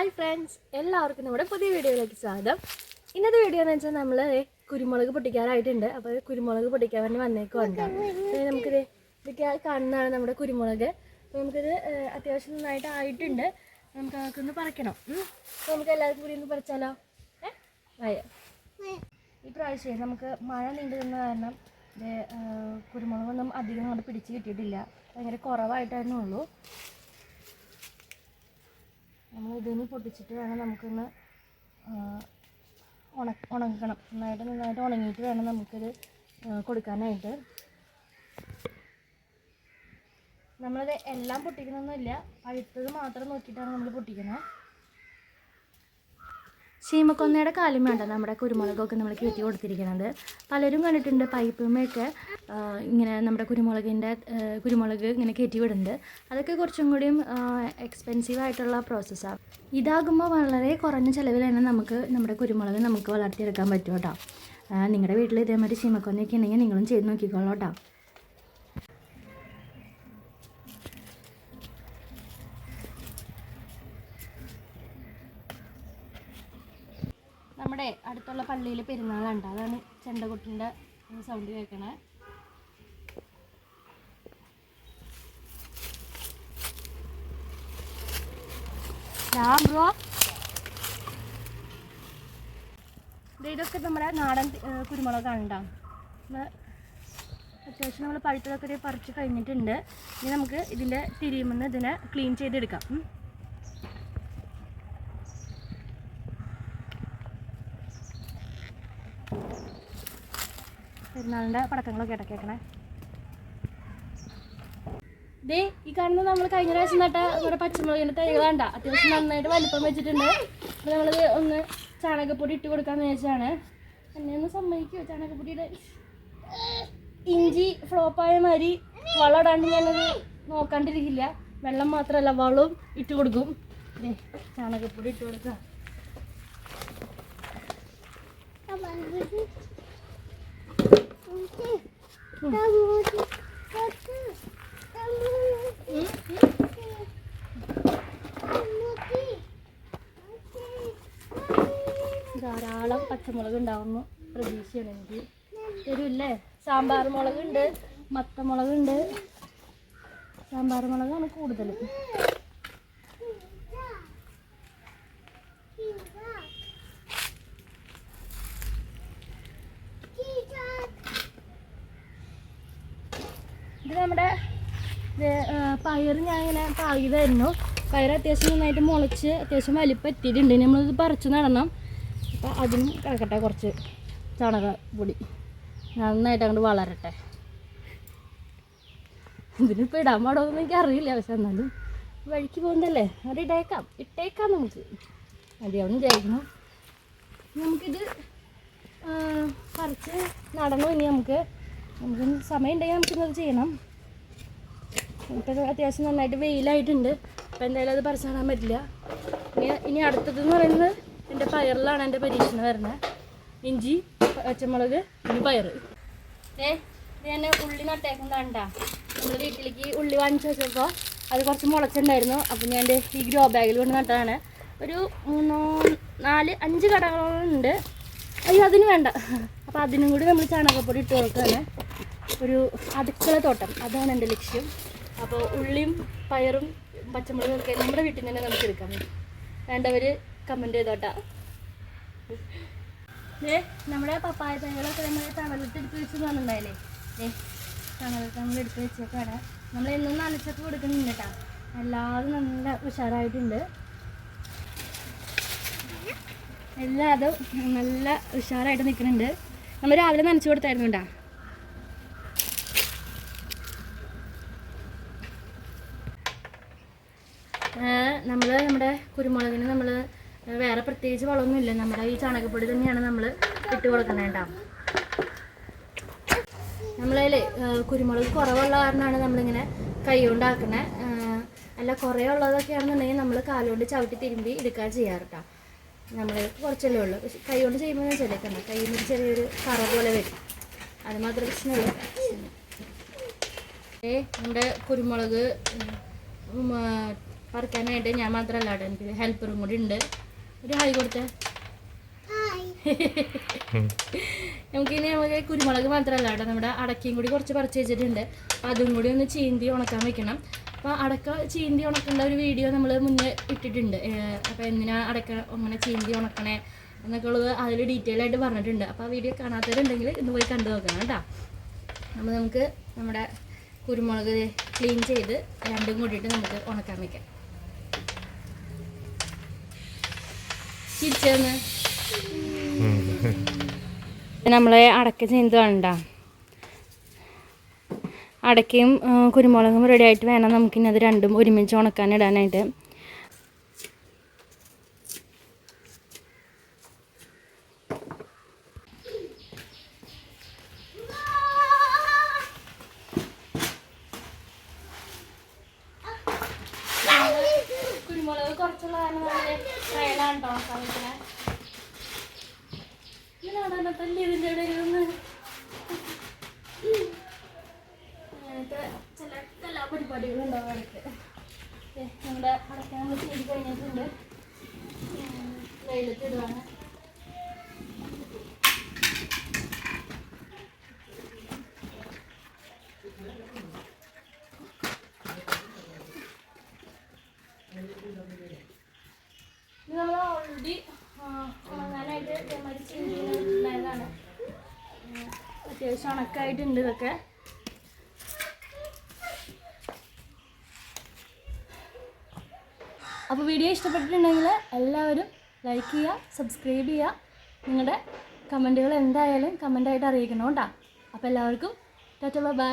Hi friends എല്ലാവർക്കും നമ്മുടെ പുതിയ വീഡിയോയിലേക്ക് സ്വാഗതം. ഇന്നത്തെ വീഡിയോ എന്ന് വെച്ചാൽ നമ്മൾ കുരുമുളക് പൊട്ടിക്കാറായിട്ടുണ്ട്. അപ്പോൾ കുരുമുളക് പൊട്ടിക്കാൻ വേണ്ടി വന്നേക്കുണ്ട് നമുക്കിത് ഇതൊക്കെ കാണുന്നതാണ് നമ്മുടെ കുരുമുളക്. അപ്പോൾ നമുക്കിത് ഏഹ്, അത്യാവശ്യം നന്നായിട്ട് ആയിട്ടുണ്ട്. നമുക്ക് അതൊക്കെ പറിക്കണം. അപ്പോൾ നമുക്ക് എല്ലാവർക്കും കൂടി ഒന്ന് പറിച്ചാലോ? ഏ? ഈ പ്രാവശ്യം നമുക്ക് മഴ നീണ്ടു നിന്ന കാരണം കുരുമുളകൊന്നും അധികം അങ്ങോട്ട് പിടിച്ച് കിട്ടിയിട്ടില്ല. ഭയങ്കര കുറവായിട്ടായിരുന്നു ഉള്ളൂ. നമ്മൾ ഇതിന് പൊട്ടിച്ചിട്ട് വേണം നമുക്കൊന്ന് ഉണ ഉണക്കണം നന്നായിട്ട് നന്നായിട്ട് ഉണങ്ങിയിട്ട് വേണം നമുക്കിത് കൊടുക്കാനായിട്ട്. നമ്മളിത് എല്ലാം പൊട്ടിക്കണമെന്നില്ല പഴുത്തത് മാത്രം നോക്കിയിട്ടാണ് നമ്മൾ പൊട്ടിക്കുന്നത് ശീമക്കൊന്നയുടെ കാലും വേണ്ട. നമ്മുടെ കുരുമുളകൊക്കെ നമ്മൾ കയറ്റി കൊടുത്തിരിക്കുന്നത് പലരും കണ്ടിട്ടുണ്ട് പൈപ്പുമൊക്കെ ഇങ്ങനെ നമ്മുടെ കുരുമുളകിന്റെ കുരുമുളക് ഇങ്ങനെ കയറ്റി വിടുന്നുണ്ട് അതൊക്കെ കുറച്ചും കൂടിയും എക്സ്പെൻസീവ് ആയിട്ടുള്ള പ്രോസസ്സാണ് ഇതാകുമ്പോൾ വളരെ കുറഞ്ഞ ചിലവിൽ തന്നെ നമുക്ക് നമ്മുടെ കുരുമുളക് നമുക്ക് വളർത്തിയെടുക്കാൻ പറ്റും കേട്ടോ. നിങ്ങളുടെ വീട്ടിൽ ഇതേമാതിരി ചീമക്കൊന്നൊക്കെ ഉണ്ടെങ്കിൽ നിങ്ങളും ചെയ്ത് നോക്കിക്കോളൂ കേട്ടോ. നമ്മുടെ അടുത്തുള്ള പള്ളിയിൽ പെരുന്നാളുണ്ട് അതാണ് ചെണ്ടകുട്ടിന്റെ സൗണ്ട് കേൾക്കണേ. ബ്രോ ഇതൊക്കെ നമ്മുടെ നാടൻ കുരുമുളകാണ് നമ്മൾ അത്യാവശ്യം നമ്മൾ പഴുത്തതൊക്കെ ഒരു പറിച്ച് കഴിഞ്ഞിട്ടുണ്ട്. ഇനി നമുക്ക് ഇതിന്റെ തിരിയുമെന്ന് ഇതിനെ ക്ലീൻ ചെയ്തെടുക്കാം. പെരുന്നാളിന്റെ പടക്കങ്ങളൊക്കെ ഇടക്കേക്കണേ ദേ ഈ കാണുന്നത് നമ്മൾ കഴിഞ്ഞ പ്രാവശ്യം നട്ട കുറേ പച്ചമുളകിന്റെ തൈകളാണ്ട അത്യാവശ്യം നന്നായിട്ട് വലിപ്പം വെച്ചിട്ടുണ്ട്. അപ്പോൾ നമ്മളത് ഒന്ന് ചാണകപ്പൊടി ഇട്ട് കൊടുക്കാമെന്ന് വിചാരിച്ചാണ്. എന്നെ ഒന്ന് സമ്മതിക്കുമോ ചാണകപ്പൊടിയുടെ ഇഞ്ചി ഫ്ലോപ്പായ മാതിരി വളം ഇടാണ്ട് ഞാനത് നോക്കാണ്ടിരിക്കില്ല. വെള്ളം മാത്രമല്ല വളവും ഇട്ട് കൊടുക്കും. ദേ ചാണകപ്പൊടി ഇട്ട് കൊടുക്കാം. ധാരാളം പച്ചമുളക് ഉണ്ടാവുന്നു. പ്രതീക്ഷയാണ് എനിക്ക്. തരുമില്ലേ സാമ്പാർ മുളക് ഉണ്ട് മത്തമുളക് ഉണ്ട് സാമ്പാർ മുളകാണ് കൂടുതൽ ഇത് നമ്മുടെ പയർ ഞാൻ ഇങ്ങനെ പാകിയതായിരുന്നു. പയർ അത്യാവശ്യം നന്നായിട്ട് മുളച്ച് അത്യാവശ്യം വലിപ്പം ഇനി നമ്മളിത് പറിച്ച് നടണം. അപ്പോൾ അതിനും കിടക്കട്ടെ കുറച്ച് ചാണകപ്പൊടി നന്നായിട്ട് അങ്ങോട്ട് വളരട്ടെ. ഇതിനിപ്പോൾ ഇടാൻ പാടുമെന്ന് എനിക്ക് അറിയില്ല പക്ഷെ എന്നാലും വഴിക്ക് പോകുന്നതല്ലേ? അത് ഇട്ടേക്കാം. ഇട്ടേക്കാം നമുക്ക്. മതിയാവും വിചാരിക്കുന്നു. നമുക്കിത് പറിച്ച് നടണം ഇനി നമുക്ക്. നമുക്ക് സമയം ഉണ്ടെങ്കിൽ നമുക്കിന്നത് ചെയ്യണം. ഇപ്പോൾ അത്യാവശ്യം നന്നായിട്ട് വെയിലായിട്ടുണ്ട്. അപ്പം എന്തായാലും അത് പറിച്ചു നടാൻ പറ്റില്ല. ഇനി ഇനി അടുത്തതെന്ന് പറയുന്നത് എന്റെ പയറിലാണ് എന്റെ പരീക്ഷണം വരുന്നത് ഇഞ്ചി പച്ചമുളക് ഇനി പയർ ഏ ഇത് ഞാൻ ഉള്ളി നട്ടേക്കുന്നതാണ്ടാ നമ്മൾ വീട്ടിലേക്ക് ഉള്ളി വാങ്ങിച്ചു വെച്ചപ്പോൾ അത് കുറച്ച് മുളച്ചുണ്ടായിരുന്നു. അപ്പം ഞാൻ എന്റെ ഈ ഗ്രോ ബാഗിൽ കൊണ്ട് നട്ടതാണ്. ഒരു മൂന്നോ നാല് അഞ്ച് കടകളുണ്ട് അയ്യോ അതിന് വേണ്ട. അപ്പോൾ അതിനും കൂടി നമ്മൾ ചാണകപ്പൊടി ഇട്ട് കൊടുക്കുകയാണ് ഒരു അടുക്കള തോട്ടം. അതാണ് എന്റെ ലക്ഷ്യം. അപ്പോൾ ഉള്ളിയും പയറും പച്ചമുളകും ഒക്കെ നമ്മുടെ വീട്ടിൽ തന്നെ നമുക്ക് എടുക്കാം. വേണ്ടവർ കമന്റ് ചെയ്തോട്ടാ. ഏ നമ്മുടെ പപ്പായ തൈകളൊക്കെ നമ്മൾ തവലത്ത് എടുത്ത് വെച്ച് തന്നിട്ടുണ്ടായില്ലേ ഏ തവലത്ത് നമ്മൾ എടുത്ത് വെച്ചേക്കാണ്. നമ്മൾ എന്നും നനച്ചൊക്കെ കൊടുക്കുന്നുണ്ട് കേട്ടോ. എല്ലാതും നല്ല ഉഷാറായിട്ടുണ്ട്. എല്ലാതും നല്ല ഉഷാറായിട്ട് നിൽക്കുന്നുണ്ട്. നമ്മൾ രാവിലെ നനച്ചു കൊടുത്തായിരുന്നു കേട്ടോ നമ്മൾ നമ്മുടെ കുരുമുളകിന് നമ്മൾ വേറെ പ്രത്യേകിച്ച് വളമൊന്നുമില്ല. നമ്മുടെ ഈ ചാണകപ്പൊടി തന്നെയാണ് നമ്മൾ ഇട്ട് കൊടുക്കുന്നത് കേട്ടോ. നമ്മളതിൽ കുരുമുളക് കുറവുള്ള കാരണമാണ് നമ്മളിങ്ങനെ കൈ കൊണ്ടാക്കുന്നത് അല്ല കുറേ ഉള്ളതൊക്കെയാണെന്നുണ്ടെങ്കിൽ നമ്മൾ കാലുകൊണ്ട് ചവിട്ടി തിരുമ്പി എടുക്കാൻ ചെയ്യാറ് കേട്ടോ. നമ്മൾ കുറച്ചല്ലേ ഉള്ളൂ. പക്ഷെ കൈ കൊണ്ട് ചെയ്യുമ്പോൾ ഞാൻ ചെല്ലേക്കണ്ട കയ്യിൽ ചെറിയൊരു കറ പോലെ വരും. അത് മാത്രമേ പ്രശ്നമുള്ളൂ. ഏ നമ്മുടെ കുരുമുളക് ഉം, ഞാൻ മാത്രമല്ല കേട്ടോ. എനിക്ക് ഹെൽപ്പറും കൂടി ഉണ്ട്. ഒരു ഹായ് കൊടുത്തേ. നമുക്കിനി നമുക്ക് കുരുമുളക് മാത്രമല്ല കേട്ടോ. നമ്മുടെ അടക്കയും കൂടി കുറച്ച് പറിച്ച് വെച്ചിട്ടുണ്ട്. അപ്പോൾ അതും കൂടി ഒന്ന് ചീന്തി ഉണക്കാൻ വെക്കണം. അപ്പോൾ അടക്ക ചീന്തി ഉണക്കേണ്ട ഒരു വീഡിയോ നമ്മൾ മുന്നേ ഇട്ടിട്ടുണ്ട്. അപ്പോൾ എന്തിനാ അടക്ക അങ്ങനെ ചീന്തി ഉണക്കണേ എന്നൊക്കെ ഉള്ളത് അതിൽ ഡീറ്റെയിൽ ആയിട്ട് പറഞ്ഞിട്ടുണ്ട്. അപ്പോൾ ആ വീഡിയോ കാണാത്തവരുണ്ടെങ്കിൽ ഇന്ന് പോയി കണ്ടു നോക്കണം കേട്ടോ. അപ്പോൾ നമുക്ക് നമ്മുടെ കുരുമുളക് ക്ലീൻ ചെയ്ത് രണ്ടും കൂടിയിട്ട് നമുക്ക് ഉണക്കാൻ വെക്കാം. നമ്മളെ അടക്ക ചെയ്ത് വേണ്ട. അടക്കയും കുരുമുളകും റെഡി ആയിട്ട് വേണം നമുക്കിനി രണ്ടും ഒരുമിച്ച് ഉണക്കാൻ ഇടാനായിട്ട് കുരുമുളക് കുറച്ചുള്ള കാരണം നമ്മുടെ ട്രയലാണ് കേട്ടോ വെക്കണേ ഇതിനാണ് തല്ലി ഇതിന്റെ ഇടയിൽ നിന്ന് അങ്ങനത്തെ ചില എല്ലാ പരിപാടികളും ഉണ്ടാവും ഇടയ്ക്ക് നമ്മുടെ അടയ്ക്കാൻ നമ്മൾ ചെയ്ത് കഴിഞ്ഞിട്ടുണ്ട് ഉം, ഇത് നമ്മൾ ഓൾറെഡി ഉണങ്ങാനായിട്ട് ഇതേമാതിരി ചെയ്യുന്നതാണ് അത്യാവശ്യം ഉണക്കായിട്ടുണ്ട് ഇതൊക്കെ. അപ്പോൾ വീഡിയോ ഇഷ്ടപ്പെട്ടിട്ടുണ്ടെങ്കിൽ എല്ലാവരും ലൈക്ക് ചെയ്യുക സബ്സ്ക്രൈബ് ചെയ്യുക. നിങ്ങളുടെ കമന്റുകൾ എന്തായാലും കമന്റായിട്ട് അറിയിക്കണം കേട്ടോ അപ്പോൾ എല്ലാവർക്കും ടാറ്റ ബൈ.